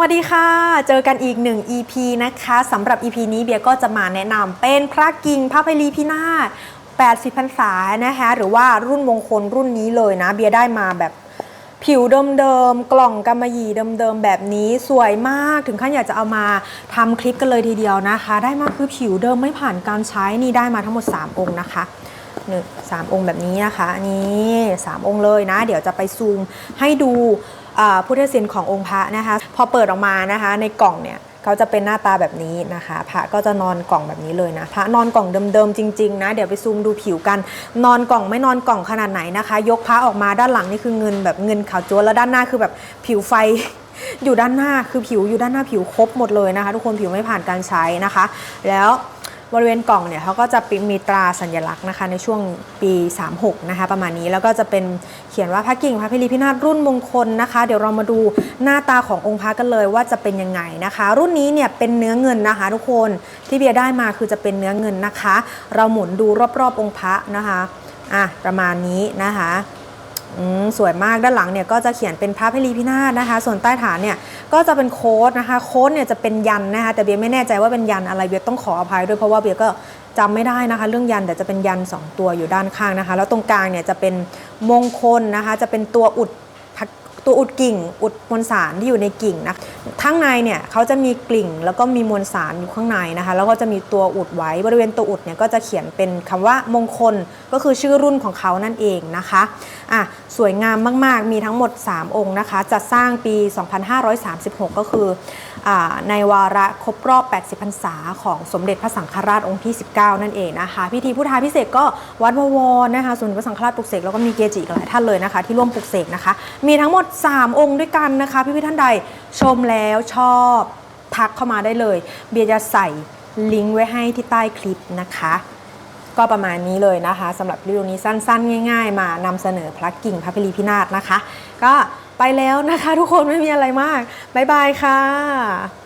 วัสดีค่ะ เจอกันอีกหนึ่ง EP นะคะสำหรับ EP นี้เบียก็จะมาแนะนำเป็นพระกิ่งพระไพลีพินาศ80พรรษานะคะหรือว่ารุ่นมงคลรุ่นนี้เลยนะ เบียได้มาแบบผิวเดิมๆ กล่องกำมะหยี่เดิมๆ แบบนี้สวยมากถึงขั้นอยากจะเอามาทำคลิปกันเลยทีเดียวนะคะ ได้มาคือผิวเดิมไม่ผ่านการใช้นี่ได้มาทั้งหมด 3 องค์นะคะหนึ่งสามองค์แบบนี้นะคะนี่สามองค์เลยนะ เดี๋ยวจะไปซูมให้ดู พุทธศิลป์ขององค์พระนะคะ พอเปิดออกมานะคะ ในกล่องเนี่ยเขาจะเป็นหน้าตาแบบนี้นะคะ พระก็จะนอนกล่องแบบนี้เลยนะ พระนอนกล่องเดิมๆจริงๆนะ เดี๋ยวไปซูมดูผิวกัน นอนกล่องไม่นอนกล่องขนาดไหนนะคะ ยกพระออกมาด้านหลังนี่คือเงินแบบเงินขาวจั๊วแล้วด้านหน้าคือแบบผิวไฟอยู่ด้านหน้าคือผิวอยู่ด้านหน้าผิวครบหมดเลยนะคะ ทุกคนผิวไม่ผ่านการใช้นะคะ แล้ว บริเวณกล่องเนี่ยเขาก็จะมีตราสัญลักษณ์นะคะในช่วงปี 36 นะคะประมาณนี้แล้วก็จะเป็นเขียนว่าพระกิ่งพระพิริพินาศรุ่นมงคลนะคะ เดี๋ยวเรามาดูหน้าตาขององค์พระกันเลยว่าจะเป็นยังไงนะคะ รุ่นนี้เนี่ยเป็นเนื้อเงินนะคะ ทุกคนที่เบียร์ได้มาคือจะเป็นเนื้อเงินนะคะ เราหมุนดูรอบๆองค์พระนะคะอะประมาณนี้นะคะ สวยมากด้านหลังเนี่ยก็จะเขียนเป็นพระพิรีพินาศนะคะ ส่วนใต้ฐานเนี่ยก็จะเป็นโค้ดนะคะ โค้ดเนี่ยจะเป็นยันนะคะ แต่เบียร์ไม่แน่ใจว่าเป็นยันอะไรเบียร์ต้องขออภัยด้วยเพราะว่าเบียร์ก็จำไม่ได้นะคะ เรื่องยันแต่จะเป็นยัน 2 ตัวอยู่ด้านข้างนะคะ แล้วตรงกลางเนี่ยจะเป็นมงคลนะคะ จะเป็นตัวอุด ตัวอุดกิ่ง อุดมวลสารที่อยู่ในกิ่งนะข้างในเนี่ยเขาจะมีกลิ่งแล้วก็มีมวลสารอยู่ข้างในนะคะ แล้วก็จะมีตัวอุดไว้บริเวณตัวอุดเนี่ยก็จะเขียนเป็นคำว่ามงคลก็คือชื่อรุ่นของเขานั่นเองนะคะอะสวยงามมากๆ มีทั้งหมด 3 องค์นะคะจะสร้างปี 2536 ก็คืออในวาระครบรอบ 80 พรรษาของสมเด็จพระสังฆราชองค์ที่ 19 นั่นเองนะคะ พิธีพุทธาพิเศษกก็วัดบวรนะคะส่วนพระสังฆราชปลุกเสกแล้วก็มีเกจิหลายท่านเลยนะคะ ที่ร่วมปลุกเสกนะคะ มีทั้งหมด3 องค์ด้วยกันนะคะ พี่พี่ท่านใดชมแล้วชอบทักเข้ามาได้เลย เบียร์จะใส่ลิงก์ไว้ให้ที่ใต้คลิปนะคะ ก็ประมาณนี้เลยนะคะสำหรับรีวิวนี้สั้นๆ ง่าย ๆ มานำเสนอพระกิ่งพระพิรีพินาศนะคะ ก็ไปแล้วนะคะ ทุกคนไม่มีอะไรมากบ๊ายบายค่ะ